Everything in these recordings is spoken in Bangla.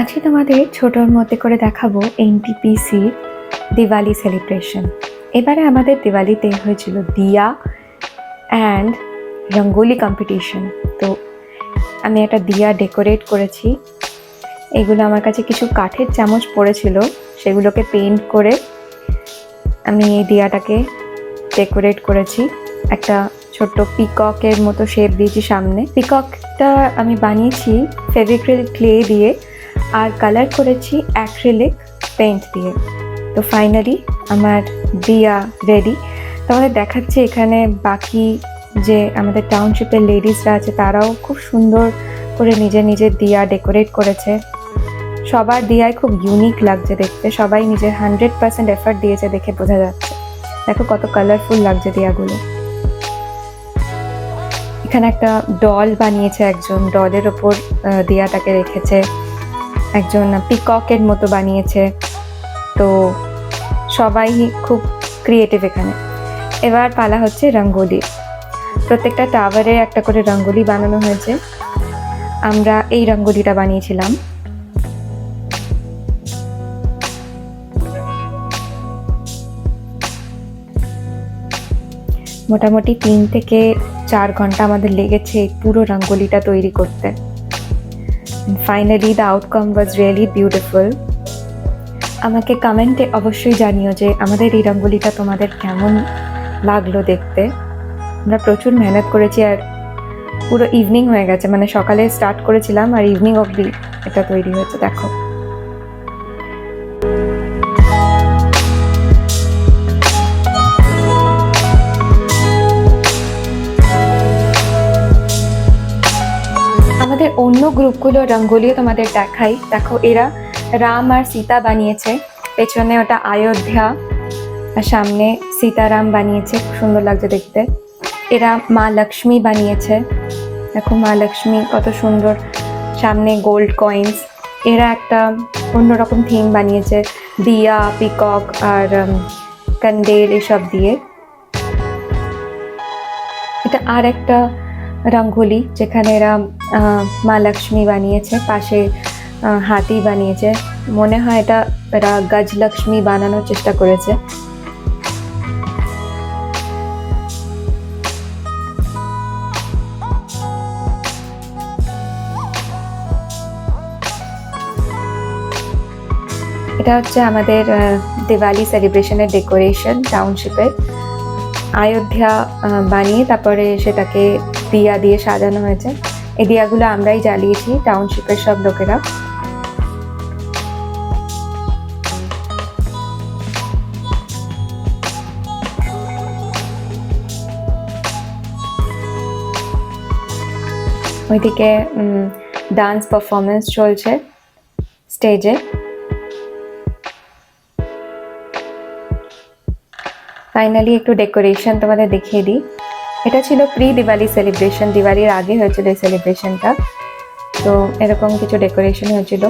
আজকে তোমাদের ছোটোর মধ্যে করে দেখাবো এনটিপিসির দিওয়ালি সেলিব্রেশন এবারে আমাদের দিওয়ালিতে হয়েছিল দিয়া অ্যান্ড রঙ্গোলি কম্পিটিশন তো আমি একটা দিয়া ডেকোরেট করেছি। এগুলো আমার কাছে কিছু কাঠের চামচ পড়েছিল, সেগুলোকে পেন্ট করে আমি এই দিয়াটাকে ডেকোরেট করেছি। একটা ছোট্ট পিককের মতো শেপ দিয়েছি সামনে। পিককটা আমি বানিয়েছি ফেভিক্রিল ক্লে দিয়ে। আর কালার করেছি অ্যাক্রিলিক পেন্ট দিয়ে। তো ফাইনালি আমার দিয়া রেডি তাহলে দেখাচ্ছে এখানে বাকি যে আমাদের টাউনশিপের লেডিসরা আছে, তারাও খুব সুন্দর করে নিজের নিজের দিয়া ডেকোরেট করেছে। সবার দিয়ায় খুব ইউনিক লাগছে দেখতে। সবাই নিজের হান্ড্রেড পার্সেন্ট এফার্ট দিয়েছে দেখে বোঝা যাচ্ছে। দেখো কত কালারফুল লাগছে দিয়াগুলো এখানে একটা ডল বানিয়েছে একজন। ডলের ওপর দিয়াটাকে রেখেছে। একজন পিককের মতো বানিয়েছে। তো সবাই খুব ক্রিয়েটিভ এখানে। এবার পালা হচ্ছে রঙ্গোলি। প্রত্যেকটা টাওয়ারে একটা করে রঙ্গোলি বানানো হয়েছে। আমরা এই রঙ্গোলিটা বানিয়েছিলাম। মোটামুটি তিন থেকে চার ঘণ্টা আমাদের লেগেছে পুরো রঙ্গোলিটা তৈরি করতে। Finally the outcome was really beautiful. আমাকে কমেন্টে অবশ্যই জানিও যে আমাদের এই রঙ্গোলিটা তোমাদের কেমন লাগল দেখতে। আমরা প্রচুর মেহনত করেছি আর পুরো ইভিনিং হয়ে গেছে। মানে সকালে স্টার্ট করেছিলাম আর ইভিনিং অবধি এটা তৈরি হয়েছে, দেখো। অন্য গ্রুপগুলো রঙ্গোলিও তোমাদের দেখাই। দেখো, এরা রাম আর সীতা বানিয়েছে। পেছনে ওটা অযোধ্যা, আর সামনে সীতারাম বানিয়েছে। খুব সুন্দর লাগছে দেখতে। এরা মা লক্ষ্মী বানিয়েছে। দেখো মা লক্ষ্মী, কত সুন্দর। সামনে গোল্ড কয়েন্স এরা একটা অন্যরকম থিম বানিয়েছে। দিয়া পিকক আর কন্ডেল এসব দিয়ে। এটা আর একটা রঙ্গোলি যেখানে এরা মা লক্ষ্মী বানিয়েছে পাশে হাতি বানিয়েছে। মনে হয় এটা এরা গজলক্ষ্মী বানানোর চেষ্টা করেছে। এটা হচ্ছে আমাদের দিওয়ালি সেলিব্রেশনের ডেকোরেশন টাউনশিপের। অযোধ্যা আহ, বানিয়ে তারপরে সেটাকে দিয়া দিয়ে সাজানো হয়েছে। এই দিয়াগুলো আমরাই জ্বালিয়েছি টাউনশিপের সব লোকেরা। ওইদিকে ডান্স পারফরমেন্স চলছে স্টেজে ফাইনালি একটু ডেকোরেশন তোমাদের দেখিয়ে দিই। এটা ছিল প্রি দিওয়ালি সেলিব্রেশন দিওয়ালির আগে হয়েছিল এই সেলিব্রেশনটা তো এরকম কিছু ডেকোরেশন হয়েছিল।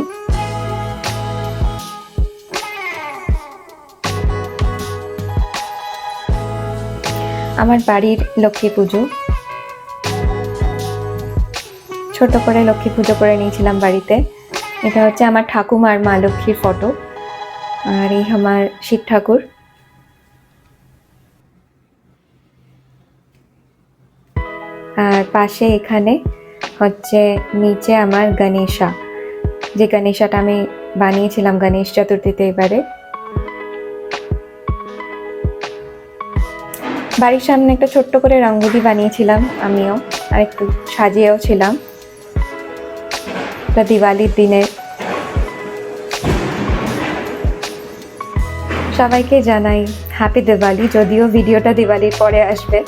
আমার বাড়ির লক্ষ্মী পুজো। ছোট করে লক্ষ্মী পুজো করে নিয়েছিলাম বাড়িতে। এটা হচ্ছে আমার ঠাকুমার মা লক্ষ্মীর ফটো আর এই আমার শিব ঠাকুর। আর পাশে এখানে হচ্ছে নিচে আমার গণেশা। যে গণেশাটা আমি বানিয়েছিলাম গণেশ চতুর্থীতে এবারে। বাড়ির সামনে একটা ছোট্ট করে রঙ্গোলি বানিয়েছিলাম আমিও, আর একটু সাজিয়েও ছিলাম। দিওয়ালির দিনে। সবাইকে জানাই হ্যাপি দিওয়ালি যদিও ভিডিওটা দিওয়ালির পরে আসবে।